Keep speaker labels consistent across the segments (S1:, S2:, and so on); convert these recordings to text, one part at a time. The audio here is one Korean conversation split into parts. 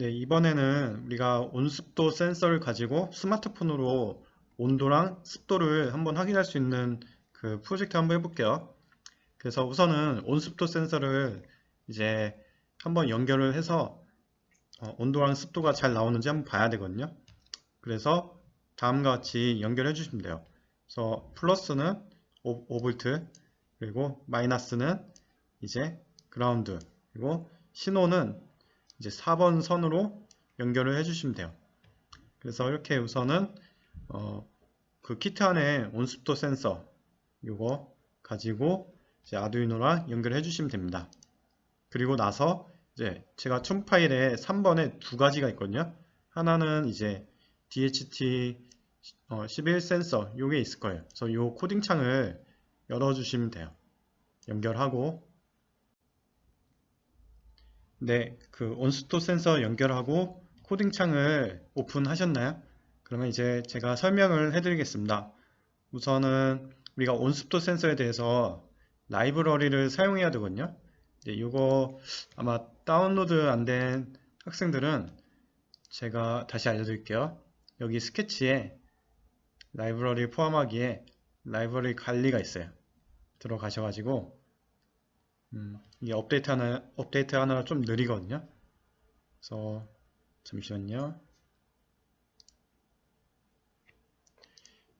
S1: 네, 이번에는 우리가 온습도 센서를 가지고 스마트폰으로 온도랑 습도를 한번 확인할 수 있는 그 프로젝트 한번 해볼게요. 그래서 우선은 온습도 센서를 이제 한번 연결을 해서 어, 온도랑 습도가 잘 나오는지 한번 봐야 되거든요. 그래서 다음과 같이 연결해 주시면 돼요. 그래서 플러스는 5, 5V 그리고 마이너스는 이제 그라운드 그리고 신호는 이제 4번 선으로 연결을 해주시면 돼요. 그래서 이렇게 우선은 어, 그 키트 안에 온습도 센서 이거 가지고 이제 아두이노랑 연결해 주시면 됩니다. 그리고 나서 이제 제가 춤 파일에 3번에 두 가지가 있거든요. 하나는 이제 DHT 11 센서 요게 있을 거예요. 그래서 요 코딩 창을 열어 주시면 돼요. 연결하고 네, 그 온스토 센서 연결하고 코딩 창을 오픈하셨나요? 그러면 이제 제가 설명을 해드리겠습니다. 우선은 우리가 온습도 센서에 대해서 라이브러리를 사용해야 되거든요. 이제 이거 아마 다운로드 안 된 학생들은 제가 다시 알려드릴게요. 여기 스케치에 라이브러리 포함하기에 라이브러리 관리가 있어요. 들어가셔가지고 음, 이게 업데이트 하나, 업데이트 하나가 좀 느리거든요. 그래서, 잠시만요.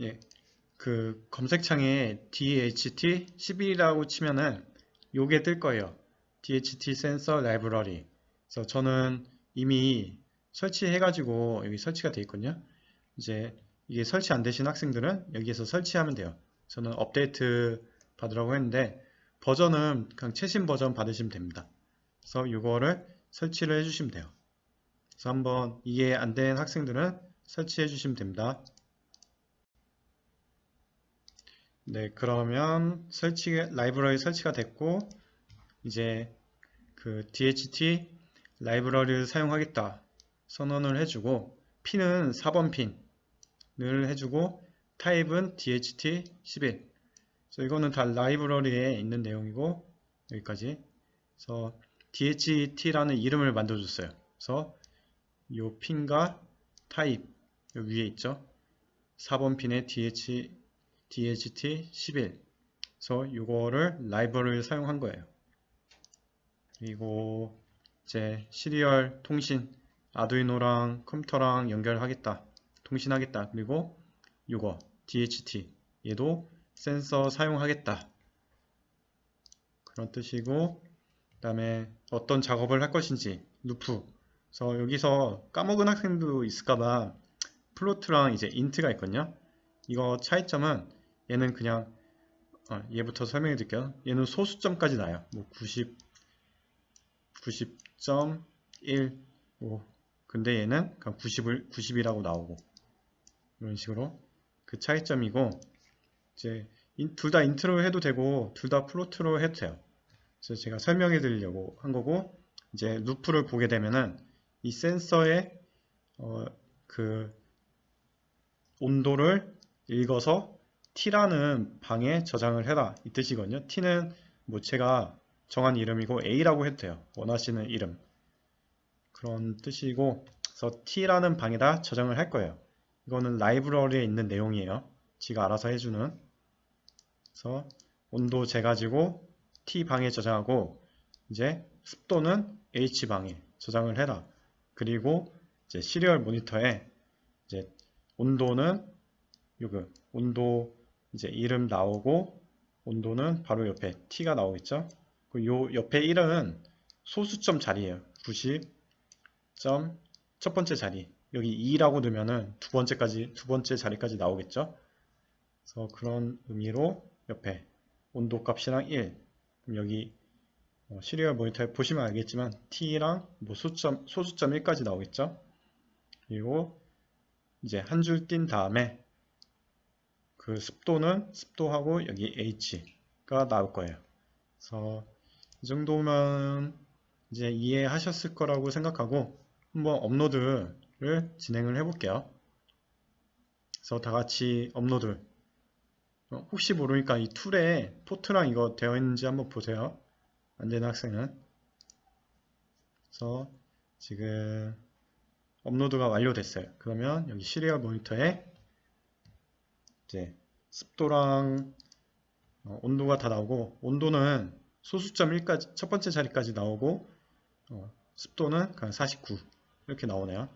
S1: 예, 그 검색창에 DHT11이라고 치면은 요게 뜰 거예요. DHT 센서 라이브러리. 그래서 저는 이미 설치해가지고 여기 설치가 되어 있거든요. 이제 이게 설치 안 되신 학생들은 여기에서 설치하면 돼요. 저는 업데이트 받으라고 했는데 버전은 그냥 최신 버전 받으시면 됩니다. 그래서 이거를 설치를 해주시면 돼요. 그래서 한번 이해 안 된 학생들은 설치해 주시면 됩니다. 네, 그러면 설치 라이브러리 설치가 됐고 이제 그 DHT 라이브러리를 사용하겠다 선언을 해주고 핀은 4번 핀을 해주고 타입은 DHT11 그래서 이거는 다 라이브러리에 있는 내용이고 여기까지 그래서 DHT라는 이름을 만들어줬어요. 그래서 이 핀과 타입 위에 있죠. 4번 핀에 DH, DHT11 그래서 이거를 라이브러리를 사용한 거예요. 그리고 이제 시리얼 통신 아두이노랑 컴퓨터랑 연결하겠다 통신하겠다 그리고 이거 DHT 얘도 센서 사용하겠다. 그런 뜻이고 그 다음에 어떤 작업을 할 것인지 루프 그래서 여기서 까먹은 학생도 있을까봐 플로트랑 이제 인트가 있거든요. 이거 차이점은 얘는 그냥 어, 얘부터 설명해 드릴게요. 얘는 소수점까지 나요. 뭐 90, 90.1 뭐 근데 얘는 그냥 90을 90이라고 나오고 이런 식으로 그 차이점이고 이제 둘 다 인트로 해도 되고 둘 다 플로트로 해도 돼요. 그래서 제가 설명해 드리려고 한 거고 이제 루프를 보게 되면은 이 센서의 어, 그 온도를 읽어서 T라는 방에 저장을 해라 이 뜻이거든요. T는 뭐 제가 정한 이름이고 A라고 해도 돼요. 원하시는 이름 그런 뜻이고 그래서 T라는 방에다 저장을 할 거예요. 이거는 라이브러리에 있는 내용이에요. 지가 알아서 해주는 그래서 온도 재가지고 T방에 저장하고 이제 습도는 H방에 저장을 해라. 그리고 이제 시리얼 모니터에 이제 온도는 요거 온도 이제 이름 나오고 온도는 바로 옆에 T가 나오겠죠. 요 옆에 1은 소수점 자리예요. 90점 첫 번째 자리 여기 2라고 넣으면은 두 번째까지 두 번째 자리까지 나오겠죠. 그래서 그런 의미로 옆에 온도 값이랑 1 그럼 여기 어, 시리얼 모니터에 보시면 알겠지만 T랑 뭐 소수점, 소수점 1까지 나오겠죠? 그리고 이제 한 줄 띈 다음에 그 습도는 습도하고 여기 H가 나올 거예요. 그래서 이 정도면 이제 이해하셨을 거라고 생각하고 한번 업로드를 진행을 해 볼게요. 그래서 다 같이 업로드 어, 혹시 모르니까 이 툴에 포트랑 이거 되어 있는지 한번 보세요. 안 되는 학생은. 그래서 지금 업로드가 완료됐어요. 그러면 여기 시리얼 모니터에 이제 습도랑 어, 온도가 다 나오고 온도는 소수점 1까지 첫 번째 자리까지 나오고 어, 습도는 그냥 49 이렇게 나오네요.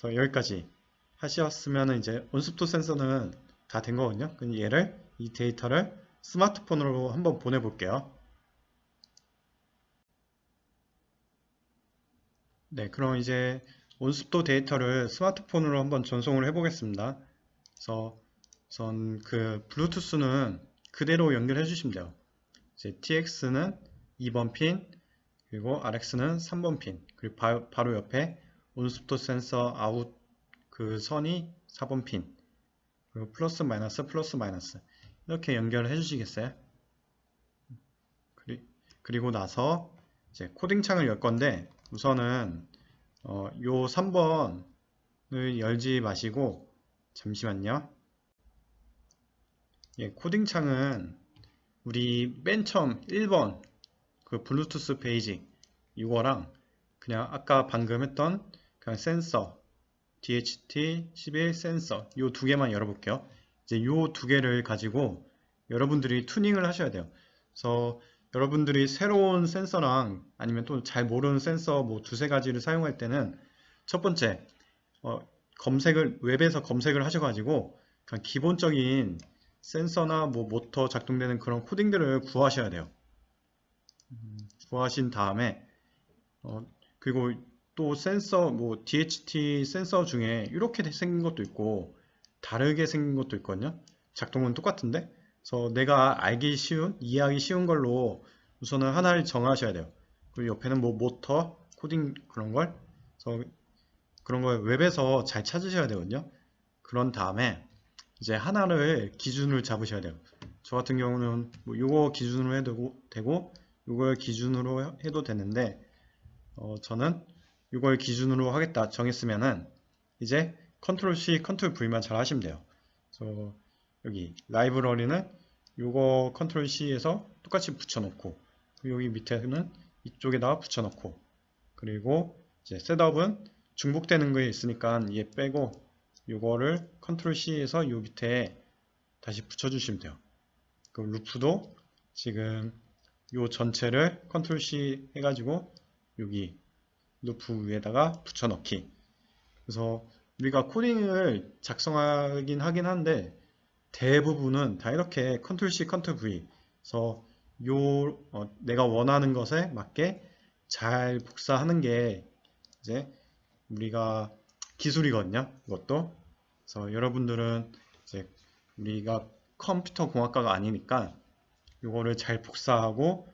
S1: 그래서 여기까지 하셨으면 이제 온습도 센서는 다 된 거거든요. 그럼 얘를 이 데이터를 스마트폰으로 한번 보내볼게요. 네, 그럼 이제 온습도 데이터를 스마트폰으로 한번 전송을 해보겠습니다. 그래서 우선 그 블루투스는 그대로 연결해 주시면 돼요. 이제 TX는 2번 핀, 그리고 RX는 3번 핀, 그리고 바, 바로 옆에 온습도 센서 아웃 그 선이 4번 핀, 그리고 플러스 마이너스 플러스 마이너스 이렇게 연결을 해주시겠어요? 그리고 나서 이제 코딩 창을 열 건데 우선은 어, 요 3번을 열지 마시고 잠시만요. 예, 코딩 창은 우리 맨 처음 1번 그 블루투스 페이지 이거랑 그냥 아까 방금 했던 그냥 센서 DHT11 센서 요두 개만 열어볼게요. 이제 요두 개를 가지고 여러분들이 투닝을 하셔야 돼요. 그래서 여러분들이 새로운 센서랑 아니면 또 잘 모르는 센서 뭐 두세 가지를 사용할 때는 첫 번째 어, 검색을 웹에서 검색을 하셔가지고 그냥 기본적인 센서나 뭐 모터 작동되는 그런 코딩들을 구하셔야 돼요. 음, 구하신 다음에 어, 그리고 또 센서 뭐 DHT 센서 중에 이렇게 생긴 것도 있고 다르게 생긴 것도 있거든요. 작동은 똑같은데 그래서 내가 알기 쉬운 이해하기 쉬운 걸로 우선은 하나를 정하셔야 돼요. 그리고 옆에는 뭐 모터 코딩 그런 걸 그래서 그런 걸 웹에서 잘 찾으셔야 되거든요. 그런 다음에 이제 하나를 기준을 잡으셔야 돼요. 저 같은 경우는 뭐 이거 기준으로 해도 되고 이걸 기준으로 해도 되는데 어, 저는 이걸 기준으로 하겠다 정했으면은 이제 컨트롤 C, 컨트롤 V만 잘 하시면 돼요. 그래서 여기 라이브러리는 이거 컨트롤 C에서 똑같이 붙여놓고 여기 밑에는 이쪽에다가 붙여놓고 그리고 이제 셋업은 중복되는 거에 있으니까 얘 빼고 이거를 컨트롤 C에서 요 밑에 다시 붙여주시면 돼요. 그 루프도 지금 요 전체를 컨트롤 C 해가지고 여기 루프 위에다가 붙여넣기. 그래서 우리가 코딩을 작성하긴 하긴 한데 대부분은 다 이렇게 컨트롤 C, 컨트롤 V. 그래서 요 어, 내가 원하는 것에 맞게 잘 복사하는 게 이제 우리가 기술이거든요. 이것도. 그래서 여러분들은 이제 우리가 컴퓨터 공학과가 아니니까 이거를 잘 복사하고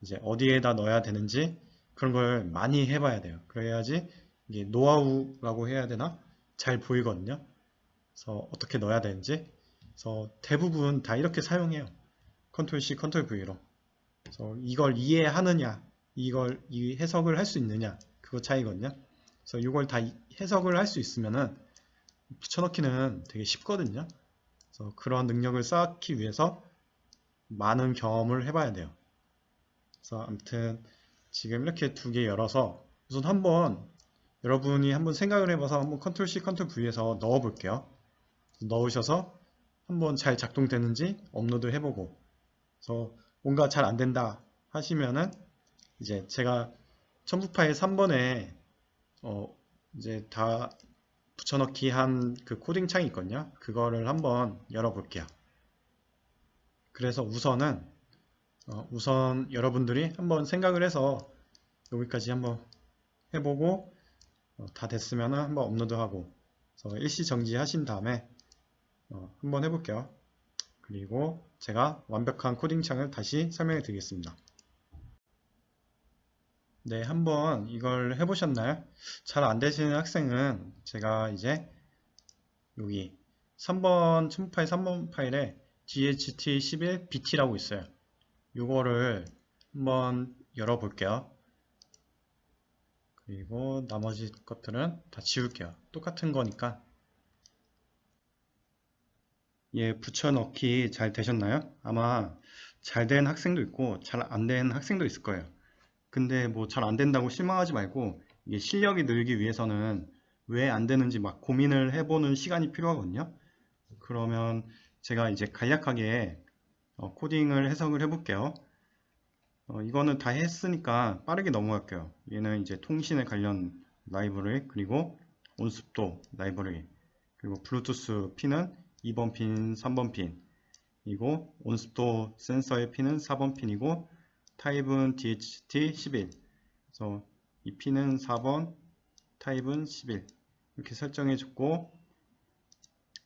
S1: 이제 어디에다 넣어야 되는지 그런 걸 많이 해봐야 돼요. 그래야지 이게 노하우라고 해야 되나? 잘 보이거든요. 그래서 어떻게 넣어야 되는지. 그래서 대부분 다 이렇게 사용해요. 컨트롤 C, 컨트롤 V로. 그래서 이걸 이해하느냐, 이걸 이 해석을 할 수 있느냐, 그거 차이거든요. 그래서 이걸 다 해석을 할 수 있으면은 붙여넣기는 되게 쉽거든요. 그래서 그런 능력을 쌓기 위해서 많은 경험을 해봐야 돼요. 그래서 아무튼 지금 이렇게 두 개 열어서 우선 한번 여러분이 한번 생각을 해봐서 한번 컨트롤 C, 컨트롤 V에서 넣어 볼게요. 넣으셔서 한번 잘 작동되는지 업로드 해보고 그래서 뭔가 잘 안된다 하시면은 이제 제가 첨부 파일 3번에 어 이제 다 붙여넣기 한 그 코딩 창이 있거든요. 그거를 한번 열어볼게요. 그래서 우선은 어 우선 여러분들이 한번 생각을 해서 여기까지 한번 해보고 어 다 됐으면 한번 업로드하고 일시 정지하신 다음에 어 한번 해볼게요. 그리고 제가 완벽한 코딩 창을 다시 설명해 드리겠습니다. 네, 한번 이걸 해보셨나요? 잘 안되시는 학생은 제가 이제 여기 3번 첨부 파일 3번 파일에 GHT11BT라고 있어요. 이거를 한번 열어볼게요. 그리고 나머지 것들은 다 지울게요. 똑같은 거니까. 예, 붙여넣기 잘 되셨나요? 아마 잘 된 학생도 있고 잘 안 된 학생도 있을 거예요. 근데 뭐 잘 안 된다고 실망하지 말고 이게 실력이 늘기 위해서는 왜 안 되는지 막 고민을 해보는 시간이 필요하거든요. 그러면 제가 이제 간략하게 어, 코딩을 해석을 해볼게요. 어, 이거는 다 했으니까 빠르게 넘어갈게요. 얘는 이제 통신에 관련 라이브러리 그리고 온습도 라이브러리 그리고 블루투스 핀은 2번 핀, 3번 핀 이고 온습도 센서의 핀은 4번 핀이고 타입은 DHT11 그래서 이 핀은 4번 타입은 11 이렇게 설정해 줬고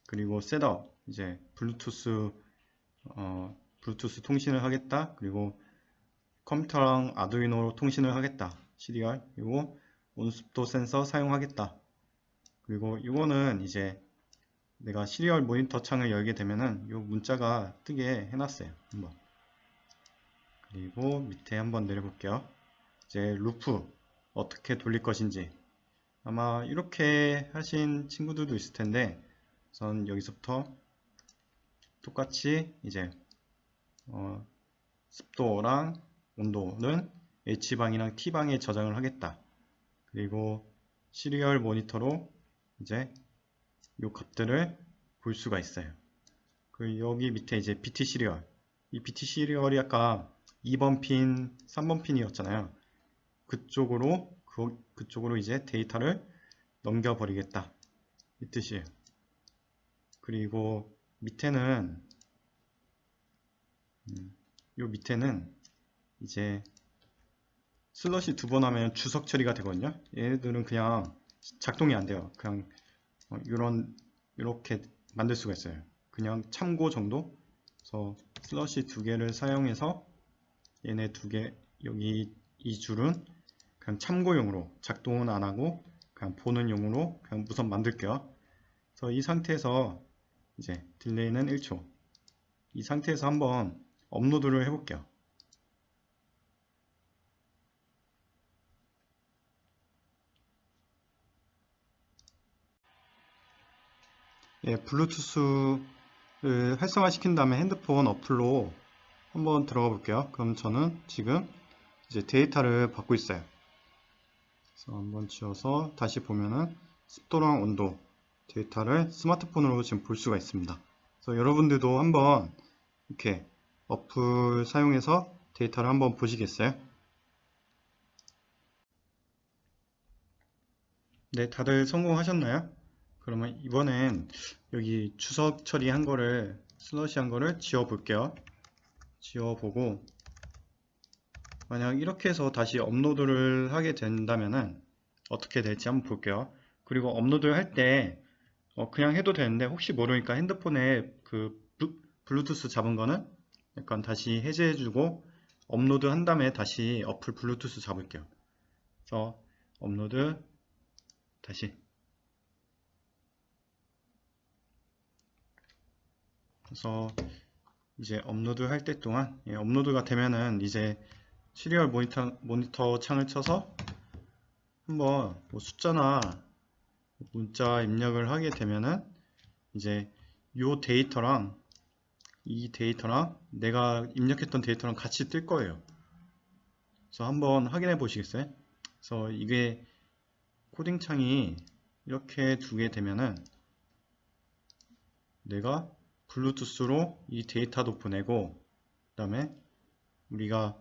S1: 그리고 셋업 이제 블루투스 어, 블루투스 통신을 하겠다. 그리고 컴퓨터랑 아두이노로 통신을 하겠다. 시리얼. 그리고 온습도 센서 사용하겠다. 그리고 이거는 이제 내가 시리얼 모니터 창을 열게 되면은 이 문자가 뜨게 해놨어요. 한번. 그리고 밑에 한번 내려볼게요. 이제 루프. 어떻게 돌릴 것인지. 아마 이렇게 하신 친구들도 있을 텐데 우선 여기서부터 똑같이 이제 어, 습도랑 온도는 H방이랑 T방에 저장을 하겠다. 그리고 시리얼 모니터로 이제 이 값들을 볼 수가 있어요. 그 여기 밑에 이제 BT 시리얼. 이 BT 시리얼이 아까 2번 핀, 3번 핀이었잖아요. 그쪽으로 그, 그쪽으로 이제 데이터를 넘겨버리겠다. 이 뜻이에요. 그리고 밑에는 음, 요 밑에는 이제 슬러시 두 번 하면 주석 처리가 되거든요. 얘네들은 그냥 작동이 안 돼요. 그냥 어, 이런 이렇게 만들 수가 있어요. 그냥 참고 정도. 그래서 슬러시 두 개를 사용해서 얘네 두 개 여기 이 줄은 그냥 참고용으로 작동은 안 하고 그냥 보는 용으로 그냥 우선 만들게요. 그래서 이 상태에서 이제 딜레이는 1초. 이 상태에서 한번 업로드를 해볼게요. 예, 블루투스를 활성화시킨 다음에 핸드폰 어플로 한번 들어가 볼게요. 그럼 저는 지금 이제 데이터를 받고 있어요. 그래서 한번 지워서 다시 보면은 습도랑 온도 데이터를 스마트폰으로 지금 볼 수가 있습니다. 그래서 여러분들도 한번 이렇게 어플 사용해서 데이터를 한번 보시겠어요? 네, 다들 성공하셨나요? 그러면 이번엔 여기 주석 처리한 거를 슬러시 한 거를 지워 볼게요. 지워 보고 만약 이렇게 해서 다시 업로드를 하게 된다면은 어떻게 될지 한번 볼게요. 그리고 업로드를 할때 어, 그냥 해도 되는데 혹시 모르니까 핸드폰에 그 블루투스 잡은 거는 약간 다시 해제해주고 업로드 한 다음에 다시 어플 블루투스 잡을게요. 그래서 업로드 다시 그래서 이제 업로드 할 때 동안 예, 업로드가 되면은 이제 시리얼 모니터, 모니터 창을 쳐서 한번 뭐 숫자나 문자 입력을 하게 되면은 이제 요 데이터랑 이 데이터랑 내가 입력했던 데이터랑 같이 뜰 거예요. 그래서 한번 확인해 보시겠어요? 그래서 이게 코딩 창이 이렇게 두게 되면은 내가 블루투스로 이 데이터도 보내고 그 다음에 우리가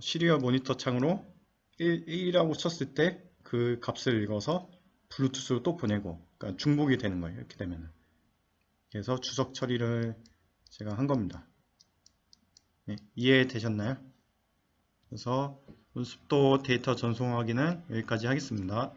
S1: 시리얼 모니터 창으로 1, 1이라고 쳤을 때 그 값을 읽어서 블루투스로 또 보내고 그러니까 중복이 되는 거예요 이렇게 되면 그래서 주석 처리를 제가 한 겁니다 네, 이해되셨나요? 그래서 온습도 데이터 전송하기는 여기까지 하겠습니다